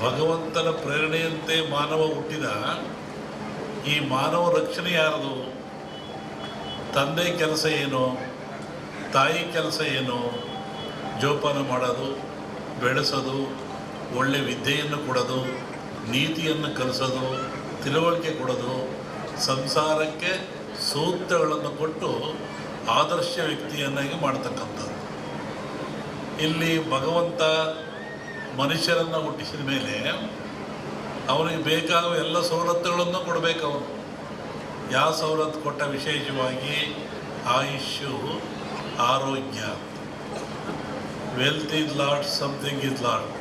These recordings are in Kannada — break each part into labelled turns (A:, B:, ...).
A: ಭಗವಂತನ ಪ್ರೇರಣೆಯಂತೆ ಮಾನವ ಹುಟ್ಟಿದ ಈ ಮಾನವ ರಕ್ಷಣೆ ಯಾರದು? ತಂದೆ ಕೆಲಸ ಏನು? ತಾಯಿ ಕೆಲಸ ಏನು? ಜೋಪಾನ ಮಾಡೋದು, ಬೆಳೆಸೋದು, ಒಳ್ಳೆ ವಿದ್ಯೆಯನ್ನು ಕೊಡೋದು, ನೀತಿಯನ್ನು ಕಲಿಸೋದು, ತಿಳುವಳಿಕೆ ಕೊಡೋದು, ಸಂಸಾರಕ್ಕೆ ಸೂತ್ರಗಳನ್ನು ಕೊಟ್ಟು ಆದರ್ಶ ವ್ಯಕ್ತಿಯನ್ನಾಗಿ ಮಾಡ್ತಕ್ಕಂಥದ್ದು. ಇಲ್ಲಿ ಭಗವಂತ ಮನುಷ್ಯರನ್ನು ಹುಟ್ಟಿಸಿದ ಮೇಲೆ ಅವನಿಗೆ ಬೇಕಾದ ಎಲ್ಲ ಸವಲತ್ತುಗಳನ್ನು ಕೊಡಬೇಕು ಅವನು. ಯಾವ ಸವಲತ್ತು ಕೊಟ್ಟ ವಿಶೇಷವಾಗಿ ಆಯುಷ್ಯು, ಆರೋಗ್ಯ. Wealth is lost something is lost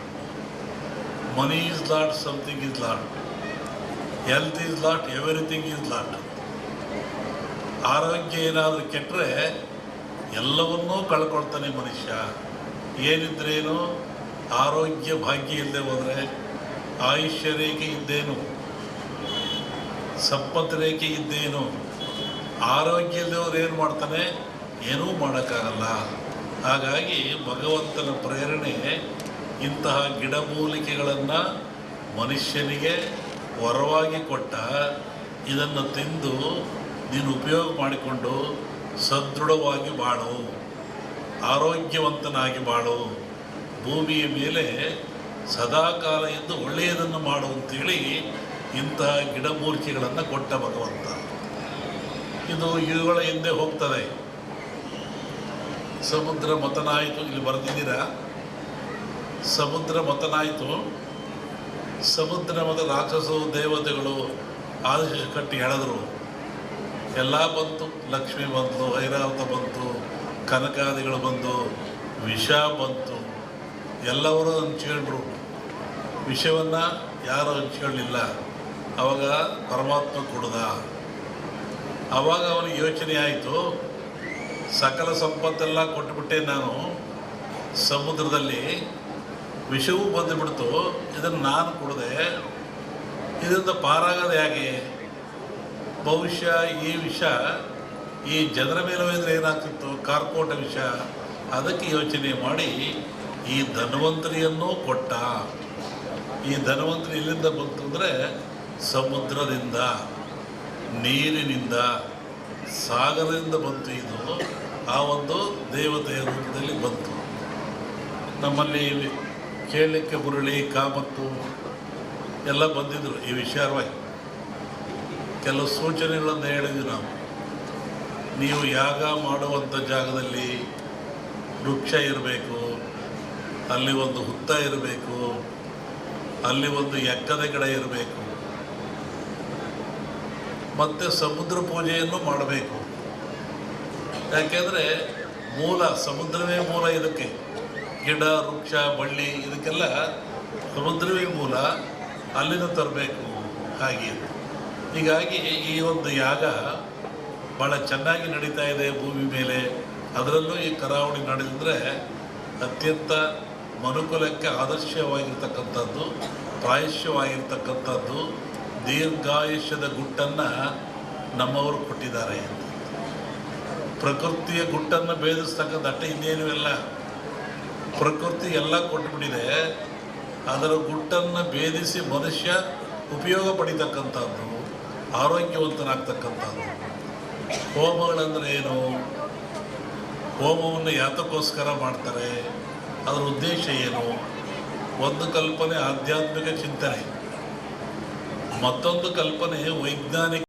A: money is lost something is lost health is lost everything is lost ಆರೋಗ್ಯ ಏನಾದರೂ ಕೆಟ್ಟರೆ ಎಲ್ಲವನ್ನೂ ಕಳ್ಕೊಳ್ತಾನೆ ಮನುಷ್ಯ. ಏನಿದ್ರೇನು? ಆರೋಗ್ಯ ಭಾಗ್ಯ ಇಲ್ಲದೆ ಹೋದರೆ ಆಯುಷ್ಯ ರೇಖೆ ಇದ್ದೇನು? ಸಂಪತ್ತು ರೇಖೆ ಇದ್ದೇನು? ಆರೋಗ್ಯ ಇಲ್ಲದವ್ರು ಏನು ಮಾಡ್ತಾನೆ? ಏನೂ ಮಾಡೋಕ್ಕಾಗಲ್ಲ. ಹಾಗಾಗಿ ಭಗವಂತನ ಪ್ರೇರಣೆ ಇಂತಹ ಗಿಡಮೂಲಿಕೆಗಳನ್ನು ಮನುಷ್ಯನಿಗೆ ವರವಾಗಿ ಕೊಟ್ಟ ಇದನ್ನು ತಿಂದು ನೀನು ಉಪಯೋಗ ಮಾಡಿಕೊಂಡು ಸದೃಢವಾಗಿ ಬಾಳು. ಆರೋಗ್ಯವಂತನಾಗಿ ಬಾಳು. ಭೂಮಿಯ ಮೇಲೆ ಸದಾಕಾಲ ಎಂದು ಒಳ್ಳೆಯದನ್ನು ಮಾಡುವಂಥೇಳಿ ಇಂತಹ ಗಿಡಮೂರ್ತಿಗಳನ್ನು ಕೊಟ್ಟ ಭಗವಂತ. ಇದು ಇವುಗಳ ಹಿಂದೆ ಹೋಗ್ತದೆ. ಸಮುದ್ರ ಮತನಾಯಿತು, ಇಲ್ಲಿ ಬರೆದಿದ್ದೀರಾ? ಸಮುದ್ರ ಮತನಾಯಿತು. ಸಮುದ್ರ ಮತ ರಾಕ್ಷಸರು, ದೇವತೆಗಳು ಆದೇಶ ಕಟ್ಟಿ ಹೇಳಿದ್ರು ಎಲ್ಲ ಬಂತು, ಲಕ್ಷ್ಮಿ ಬಂತು, ಐರಾವತ ಬಂತು, ಕನಕಾದಿಗಳು ಬಂದು, ವಿಷ ಬಂತು. ಎಲ್ಲವರು ಹಂಚ್ಕೊಂಡ್ರು ವಿಷಯವನ್ನು ಯಾರು ಹಂಚ್ಕೊಳ್ಳಿಲ್ಲ ಅವಾಗ ಪರಮಾತ್ಮ ಕೊಡದ. ಆವಾಗ ಅವನಿಗೆ ಯೋಚನೆ ಆಯಿತು, ಸಕಲ ಸಂಪತ್ತೆಲ್ಲ ಕೊಟ್ಟುಬಿಟ್ಟೆ ನಾನು. ಸಮುದ್ರದಲ್ಲಿ ವಿಷವೂ ಬಂದುಬಿಡ್ತು. ಇದನ್ನು ನಾನು ಕೊಡದೆ. ಇದರಿಂದ ಪಾರಾಗೋದು ಹೇಗೆ? ಬಹುಶಃ ಈ ವಿಷ ಈ ಜನರ ಮೇಲೆ ಹೋದ್ರೆ ಏನಾಗ್ತಿತ್ತು? ಕಾರ್ಕೋಟ ವಿಷ. ಅದಕ್ಕೆ ಯೋಚನೆ ಮಾಡಿ ಈ ಧನ್ವಂತರಿಯನ್ನು ಕೊಟ್ಟ. ಈ ಧನ್ವಂತರಿ ಎಲ್ಲಿಂದ ಬಂತು ಅಂದರೆ ಸಮುದ್ರದಿಂದ, ನೀರಿನಿಂದ, ಸಾಗರದಿಂದ ಬಂತು ಇದು. ಆ ಒಂದು ದೇವತೆಯ ರೂಪದಲ್ಲಿ ಬಂತು. ನಮ್ಮಲ್ಲಿ ಕೇಳಲಿಕ್ಕೆ ಬುರುಳಿ ಕಾಮತ್ತು ಎಲ್ಲ ಬಂದಿದ್ದರು ಈ ವಿಚಾರವಾಗಿ. ಕೆಲವು ಸೂಚನೆಗಳನ್ನು ಹೇಳಿದ್ವಿ ನಾವು. ನೀವು ಯಾಗ ಮಾಡುವಂಥ ಜಾಗದಲ್ಲಿ ವೃಕ್ಷ ಇರಬೇಕು ಅಲ್ಲಿ ಒಂದು ಹುತ್ತ ಇರಬೇಕು, ಅಲ್ಲಿ ಒಂದು ಎಕ್ಕದ ಗಿಡ ಇರಬೇಕು, ಮತ್ತು ಸಮುದ್ರ ಪೂಜೆಯನ್ನು ಮಾಡಬೇಕು. ಯಾಕೆಂದರೆ ಮೂಲ, ಸಮುದ್ರವೇ ಮೂಲ ಇದಕ್ಕೆ. ಗಿಡ, ವೃಕ್ಷ, ಬಳ್ಳಿ ಇದಕ್ಕೆಲ್ಲ ಸಮುದ್ರವೇ ಮೂಲ, ಅಲ್ಲಿಂದ ತರಬೇಕು ಹಾಗೆ. ಹೀಗಾಗಿ ಈ ಒಂದು ಯಾಗ ಭಾಳ ಚೆನ್ನಾಗಿ ನಡೀತಾ ಇದೆ ಭೂಮಿ ಮೇಲೆ. ಅದರಲ್ಲೂ ಈ ಕರಾವಳಿ ನಡೆದಿದ್ರೆ ಅತ್ಯಂತ ಮನುಕುಲಕ್ಕೆ ಆದರ್ಶವಾಗಿರ್ತಕ್ಕಂಥದ್ದು, ಪ್ರಾಯಶ್ಯವಾಗಿರ್ತಕ್ಕಂಥದ್ದು, ದೀರ್ಘಾಯುಷ್ಯದ ಗುಟ್ಟನ್ನು ನಮ್ಮವರು ಕೊಟ್ಟಿದ್ದಾರೆ ಪ್ರಕೃತಿಯ ಗುಟ್ಟನ್ನು ಭೇದಿಸ್ತಕ್ಕಂಥ ಅಟ್ಟ ಇನ್ನೇನು ಇಲ್ಲ. ಪ್ರಕೃತಿ ಎಲ್ಲ ಕೊಟ್ಬಿಟ್ಟಿದೆ. ಅದರ ಗುಟ್ಟನ್ನು ಭೇದಿಸಿ ಮನುಷ್ಯ ಉಪಯೋಗ ಪಡಿತಕ್ಕಂಥದ್ದು, ಆರೋಗ್ಯವಂತನಾಗ್ತಕ್ಕಂಥದ್ದು. ಹೋಮಗಳಂದರೆ ಏನು? ಹೋಮವನ್ನು ಯಾತಕ್ಕೋಸ್ಕರ ಮಾಡ್ತಾರೆ? ಅದರ ಉದ್ದೇಶ ಏನು? ಒಂದು ಕಲ್ಪನೆ ಆಧ್ಯಾತ್ಮಿಕ ಚಿಂತನೆ. ಮತ್ತೊಂದು ಕಲ್ಪನೆ ವೈಜ್ಞಾನಿಕ